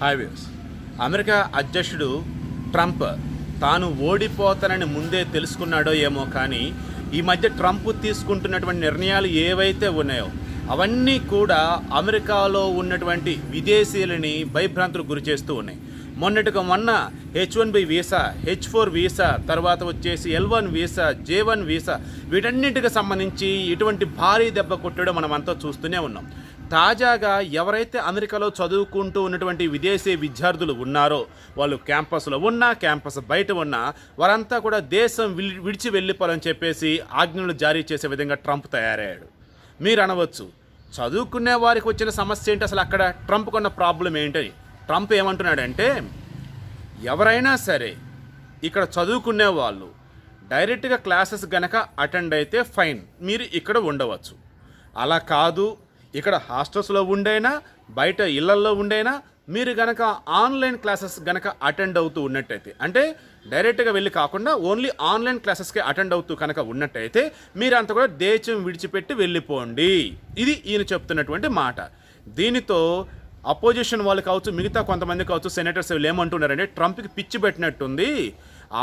Highways America అధ్యక్షుడు Trump తాను ఓడిపోతానని ముందే తెలుసుకున్నాడో ఏమో కానీ ఈ మధ్య ట్రంప్ తీసుకుంటున్నటువంటి నిర్ణయాలు ఏవైతే ఉన్నాయో అవన్నీ కూడా అమెరికాలో ఉన్నటువంటి విదేశీయులని భయభ్రాంతులకు గురి చేస్తూ ఉన్నాయి. మొన్నటిగా మొన్న H one B visa H four visa తర్వాత వచ్చేసి L one visa J one visa వీటన్నిటికి సంబంధించి ఇటువంటి భారీ దెబ్బ కొట్టడం మనం అంతా చూస్తూనే ఉన్నాం. తాజాగా ఎవరైతే అమెరికాలో చదువుకుంటూ ఉన్నటువంటి విదేశీ విద్యార్థులు ఉన్నారో వాళ్ళు క్యాంపస్లో ఉన్నా క్యాంపస్ బయట ఉన్నా వారంతా కూడా దేశం విడి- విడిచి వెళ్ళిపోవాలని చెప్పేసి ఆజ్ఞలు జారీ చేసే విధంగా ట్రంప్ తయారయ్యాడు. మీరు అనవచ్చు చదువుకునే వారికి వచ్చిన సమస్య ఏంటి అసలు అక్కడ? ట్రంప్ కొన్న ప్రాబ్లం ఏంటి? ట్రంప్ ఏమంటున్నాడంటే ఎవరైనా సరే ఇక్కడ చదువుకునే వాళ్ళు డైరెక్ట్గా క్లాసెస్ గనక అటెండ్ అయితే ఫైన్ మీరు ఇక్కడ ఉండవచ్చు. అలా కాదు ఇక్కడ హాస్టల్స్లో ఉండైనా బయట ఇళ్ళల్లో ఉండైనా మీరు గనక ఆన్లైన్ క్లాసెస్ గనక అటెండ్ అవుతూ ఉన్నట్టయితే అంటే డైరెక్ట్గా వెళ్ళి కాకుండా ఓన్లీ ఆన్లైన్ క్లాసెస్కి అటెండ్ అవుతూ కనుక ఉన్నట్టయితే మీరంతా కూడా దేశం విడిచిపెట్టి వెళ్ళిపోండి. ఇది ఈయన చెప్తున్నటువంటి మాట. దీనితో అపోజిషన్ వాళ్ళు కావచ్చు మిగతా కొంతమంది కావచ్చు సెనేటర్స్ వీళ్ళు ఏమంటున్నారంటే ట్రంప్కి పిచ్చి పెట్టినట్టుంది.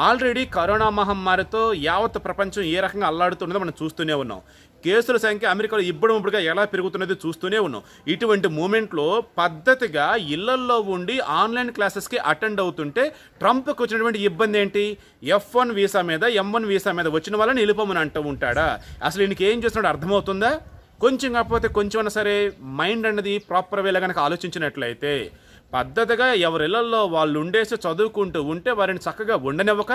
ఆల్రెడీ కరోనా మహమ్మారితో యావత్ ప్రపంచం ఏ రకంగా అల్లాడుతున్నదో మనం చూస్తూనే ఉన్నాం. కేసుల సంఖ్య అమెరికాలో ఇప్పుడు ఇప్పుడుగా ఎలా పెరుగుతున్నది చూస్తూనే ఉన్నాం. ఇటువంటి మూమెంట్లో పద్ధతిగా ఇళ్ళల్లో ఉండి ఆన్లైన్ క్లాసెస్కి అటెండ్ అవుతుంటే ట్రంప్కి వచ్చినటువంటి ఇబ్బంది ఏంటి? ఎఫ్ వన్ వీసా మీద ఎం వన్ వీసా మీద వచ్చిన వాళ్ళని నిలుపమని అంటూ ఉంటాడా? అసలు ఈయనకి ఏం చేస్తున్నాడు అర్థమవుతుందా? కొంచెం కాకపోతే కొంచెం సరే మైండ్ అన్నది ప్రాపర్ వేలో కనుక ఆలోచించినట్లయితే పద్ధతిగా ఎవరిళ్ళలో వాళ్ళు ఉండేసి చదువుకుంటూ ఉంటే వారిని చక్కగా ఉండనివ్వక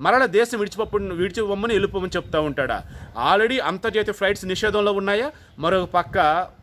మరల దేశం విడిచిపప్పు విడిచిపోమని వెళ్ళిపోమని చెప్తూ ఉంటాడా? ఆల్రెడీ అంతర్జాతీయ ఫ్లైట్స్ నిషేధంలో ఉన్నాయా? మరొక పక్క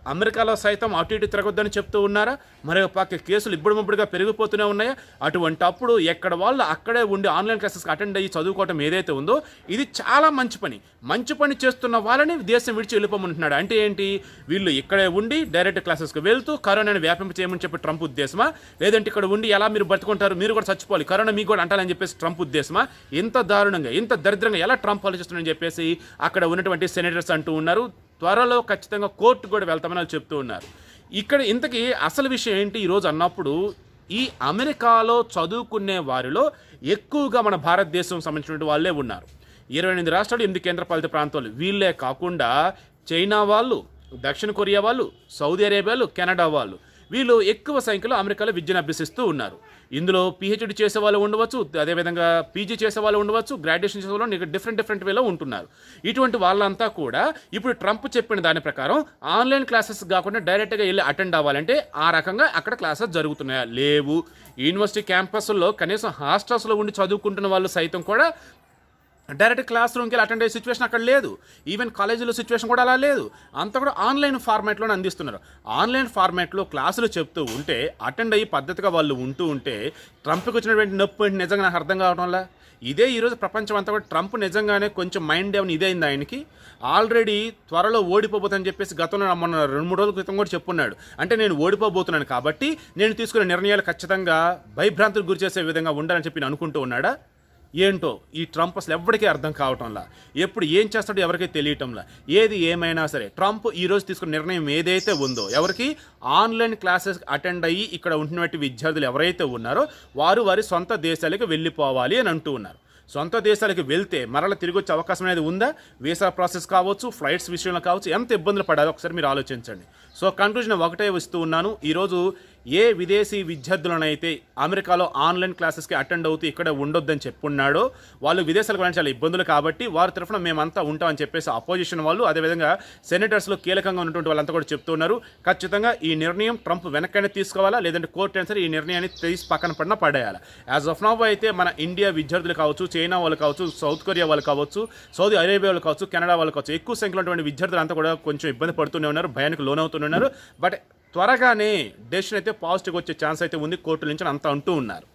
అమెరికాలో సైతం అటు ఇటు తిరగొద్దని చెప్తూ ఉన్నారా? మరొక పక్క కేసులు ఇప్పుడు పెరిగిపోతూనే ఉన్నాయా? అటువంటి అప్పుడు ఎక్కడ వాళ్ళు అక్కడే ఉండి ఆన్లైన్ క్లాసెస్కి అటెండ్ అయ్యి చదువుకోవటం ఏదైతే ఉందో ఇది చాలా మంచి పని. మంచి పని చేస్తున్న వాళ్ళని దేశం విడిచి వెళ్ళిపోమంటున్నాడు? అంటే ఏంటి? వీళ్ళు ఇక్కడే ఉండి డైరెక్ట్ క్లాసెస్కి వెళ్తూ కరోనాని వ్యాపింప చేయమని చెప్పి ట్రంప్ ఉద్దేశమా? లేదంటే ఇక్కడ ఉండి ఎలా మీరు బతుకుంటారు? మీరు కూడా చచ్చిపోవాలి. కరోనా మీకు కూడా అంటాలని చెప్పేసి ట్రంప్ ఉద్దేశమా? ఇంత దారుణంగా ఇంత దరిద్రంగా ఎలా ట్రంప్ ఆలోచిస్తున్నాడని చెప్పేసి అక్కడ ఉన్నటువంటి సెనేటర్స్ అంటూ ఉన్నారు. త్వరలో ఖచ్చితంగా కోర్టు కూడా వెళ్తామని వాళ్ళు చెప్తూ ఉన్నారు. ఇక్కడ ఇంతకీ అసలు విషయం ఏంటి? ఈరోజు అన్నప్పుడు ఈ అమెరికాలో చదువుకునే వారిలో ఎక్కువగా మన భారతదేశం సంబంధించినటువంటి వాళ్ళే ఉన్నారు. ఇరవై ఎనిమిది రాష్ట్రాలు ఎనిమిది కేంద్రపాలిత ప్రాంతాలు. వీళ్ళే కాకుండా చైనా వాళ్ళు దక్షిణ కొరియా వాళ్ళు సౌదీ అరేబియాలు కెనడా వాళ్ళు. వీళ్ళు ఎక్కువ సంఖ్యలో అమెరికాలో విద్యను అభ్యసిస్తూ ఉన్నారు. ఇందులో పిహెచ్డి చేసే వాళ్ళు ఉండవచ్చు అదేవిధంగా పీజీ చేసే వాళ్ళు ఉండవచ్చు గ్రాడ్యుయేషన్ చేసే వాళ్ళు డిఫరెంట్ డిఫరెంట్ వేలో ఉంటున్నారు. ఇటువంటి వాళ్ళంతా కూడా ఇప్పుడు ట్రంప్ చెప్పిన దాని ప్రకారం ఆన్లైన్ క్లాసెస్ కాకుండా డైరెక్ట్గా వెళ్ళి అటెండ్ అవ్వాలంటే ఆ రకంగా అక్కడ క్లాసెస్ జరుగుతున్నాయా? లేవు. యూనివర్సిటీ క్యాంపస్లో కనీసం హాస్టల్స్లో ఉండి చదువుకుంటున్న వాళ్ళు సైతం కూడా డైరెక్ట్ క్లాస్ రూమ్కి వెళ్ళి అటెండ్ అయ్యే సిచ్యువేషన్ అక్కడ లేదు. ఈవెన్ కాలేజీలో సిచ్యువేషన్ కూడా అలా లేదు. అంతా కూడా ఆన్లైన్ ఫార్మాట్లోనే అందిస్తున్నారు. ఆన్లైన్ ఫార్మాట్లో క్లాసులు చెప్తూ ఉంటే అటెండ్ అయ్యి పద్ధతిగా వాళ్ళు ఉంటూ ఉంటే ట్రంప్కి వచ్చినటువంటి నొప్పి ఏంటి నిజంగా నాకు అర్థం కావడంలా ఇదే ఈరోజు ప్రపంచం అంతా కూడా ట్రంప్ నిజంగానే కొంచెం మైండ్ ఏమైనా ఇదే అయింది ఆయనకి. ఆల్రెడీ త్వరలో ఓడిపోబోతుందని చెప్పేసి గతంలో నా మొన్న రెండు మూడు రోజుల క్రితం కూడా చెప్పున్నాడు. అంటే నేను ఓడిపోబోతున్నాను కాబట్టి నేను తీసుకునే నిర్ణయాలు ఖచ్చితంగా భయభ్రాంతులకు గురి చేసే విధంగా ఉండాలని చెప్పి నేను అనుకుంటూ ఉన్నాడా? ఏంటో ఈ ట్రంప్ అసలు ఎవరికీ అర్థం కావటంలా? ఎప్పుడు ఏం చేస్తాడో ఎవరికీ తెలియటంలా? ఏది ఏమైనా సరే ట్రంప్ ఈ రోజు తీసుకున్న నిర్ణయం ఏదైతే ఉందో ఎవరికి? ఆన్లైన్ క్లాసెస్ అటెండ్ అయ్యి ఇక్కడ ఉంటున్నటువంటి విద్యార్థులు ఎవరైతే ఉన్నారో వారు వారి సొంత దేశాలకు వెళ్ళిపోవాలి అని అంటూ ఉన్నారు. సొంత దేశాలకు వెళ్తే మరల తిరిగి వచ్చే అవకాశం అనేది ఉందా? వీసా ప్రాసెస్ కావచ్చు ఫ్లైట్స్ విషయంలో కావచ్చు ఎంత ఇబ్బందులు పడాలో ఒకసారి మీరు ఆలోచించండి. సో కంక్లూజన్ ఒకటే వస్తూ ఉన్నాను. ఈరోజు ఏ విదేశీ విద్యార్థులనైతే అమెరికాలో ఆన్లైన్ క్లాసెస్కి అటెండ్ అవుతూ ఇక్కడ ఉండొద్దని చెప్పున్నాడో వాళ్ళు విదేశాలకు వెళ్ళడానికి చాలా ఇబ్బందులు కాబట్టి వారి తరఫున మేమంతా ఉంటామని చెప్పేసి అపోజిషన్ వాళ్ళు అదేవిధంగా సెనేటర్స్లో కీలకంగా ఉన్నటువంటి వాళ్ళంతా కూడా చెప్తున్నారు ఖచ్చితంగా ఈ నిర్ణయం ట్రంప్ వెనకైనా తీసుకోవాలా? లేదంటే కోర్టు అయినా సరే ఈ నిర్ణయాన్ని తీసి పక్కన పడిన పడేయాలి? యాజ్ ఆఫ్ నవ్ అయితే మన ఇండియా విద్యార్థులు కావచ్చు చైనా వాళ్ళు కావచ్చు సౌత్ కొరియా వాళ్ళు కావచ్చు సౌదీ అరేబియా వాళ్ళు కావచ్చు కెనడా వాళ్ళు కావచ్చు ఎక్కువ సంఖ్యలో ఉన్నటువంటి విద్యార్థులు అంతా కూడా కొంచెం ఇబ్బంది పడుతూనే ఉన్నారు భయానికి లోనవుతున్నారు ఉన్నారు. బట్ త్వరగానే డెసిషన్ అయితే పాజిటివ్ వచ్చే ఛాన్స్ అయితే ఉంది. కోర్టు నుంచి అంతా అంటూ ఉన్నారు.